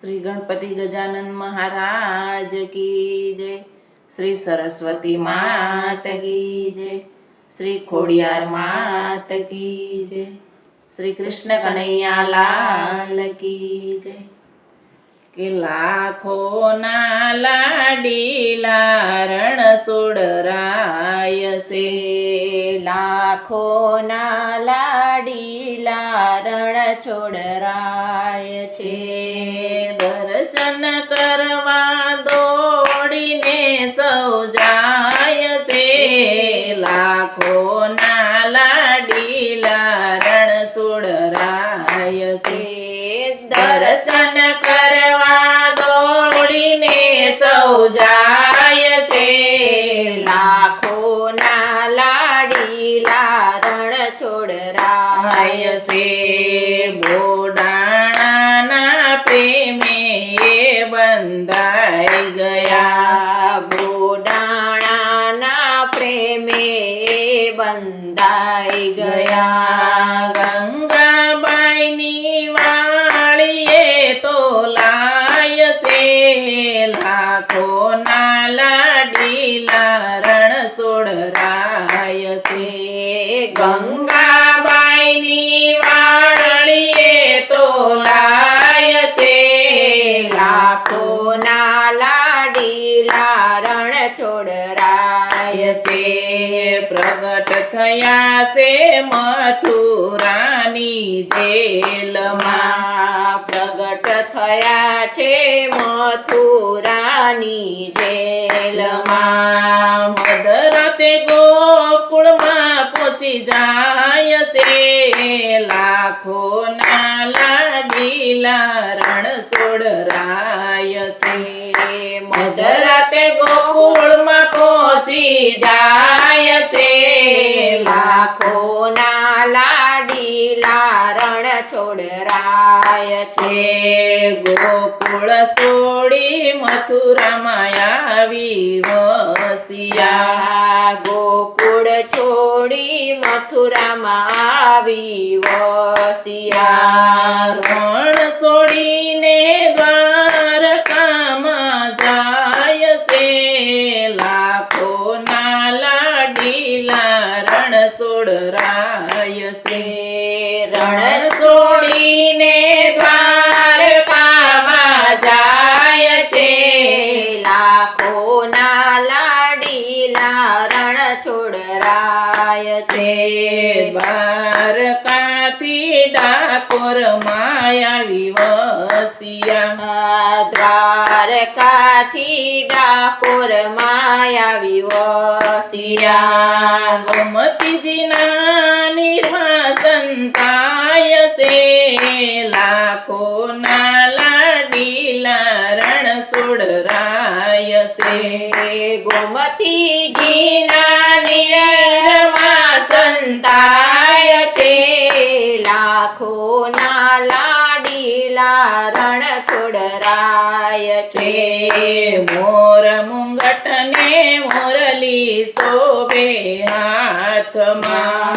શ્રી ગણપતિ ગજાનંદ મહારાજ કી જય. શ્રી સરસ્વતી માત કી જય. શ્રી ખોડિયાર માત કી જય. શ્રી કૃષ્ણ કનૈયા લાલ કી જય. કે લાખો ના લાડીલા રણ સુડરાય છે. લાખો ના લાડીલા રણ છોડરાય છે. દર્શન કરવા દોડીને સૌ જાય છે. લાખો ના લાડીલા રણ સુડરાય છે. દર્શન કરવા દોડીને સૌ જાય છે. લાખો ના લાડીલા રણ છોડરાય રાય છે. બોડાણાના ગયા. બોડાણાના પ્રેમે બંધાઈ ગયા. ગંગાબાઈની વાળીએ તો લાય છે લાખો ના લાડીલા રણ સોડરાય છે. ગંગાબાઈની વાળીએ તો લાય છે લાખો ના છોડરાય છે. પ્રગટ થયા છે મથુરાની જેલમાં. માં પ્રગટ થયા છે મથુરાની જેલમાં. મદરાતે ગોકુળમાં પહોંચી જાય છે. લાખો ના લાડીલા રણ છોડરાય છે. ગોકુળમાં પહોંચી જાય છે. લાખો લાખો ના લાડીલા રણ છોડરાય છે. ગોકુળ સોડી મથુરામાં આવી વસિયા. ગોકુળ છોડી મથુરામાં આવી વસ્તિયા રણ છોડીને દ્વારકામાં જાય છે લાખો ના લાડીલા રણ સોડરાય શ્રી રણ છોડીને દ્વારકામાં જાય છે. લાખો ના લાડીલા રણ છોડરાય છે. છે દ્વારકાથી ડાકોર માયાવી વસિયા દ્વારકાથી ડાકોર માયાવી વસ્તિયા ગોમતીજીના નિર્વાસન સંતાય છે. લાખો ગોમતીજીના નિરમા સંતાય છે. લાખો ના લાડીલા રણ છોડરાય છે મોર મુંગટને મોરલી શોભે હાથમાં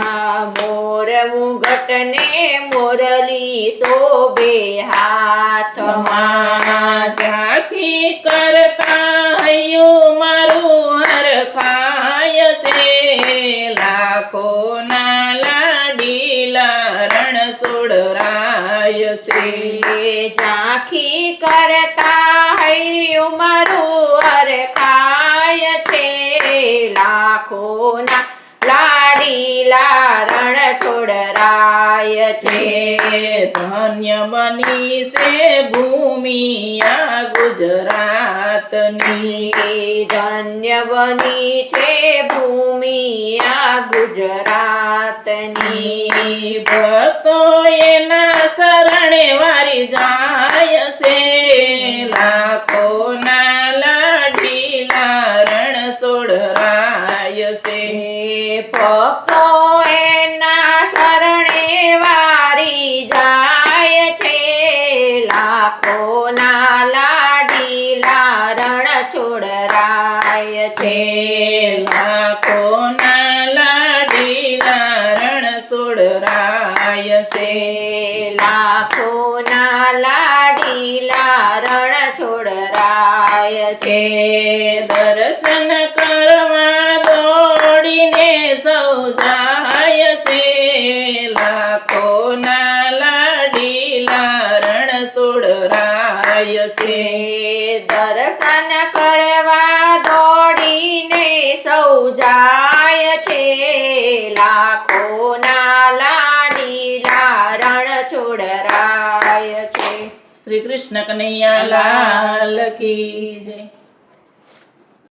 મોર મુગટને મોરલી શોભે હાથમાં ઝાંખી કરતા હૈયું છે ઝાંખી કરતા હૈ ઉમરું અર કાય છે લાખોના લાડીલા રણ છોડરાય છે. ધન્ય બની છે ભૂમિ આ ગુજરાતની. ધન્ય બની છે ભૂમિ આ ગુજરાતની. ભક્તો એના શરણે વારી જાય છે. લાખો ના લાડીલા રણ સોડરાય છે ભક્તો એના શરણે વારી જાય છે લાખો ના લાડીલા રણ છોડરાય છે. લાખોના લાડીલા રણ છોડરાય છે. લાખો ના લાડીલા રણ છોડરાય છે. દર્શન કરવા દોડીને સૌ જાય છે. લાખો સોડરાય છે દર્શન કરવા દોડીને સૌ જાય છે. લાખો ના લાડીલા રણ છોડરાય છે. શ્રી કૃષ્ણ કનૈયા લાલ કી જય.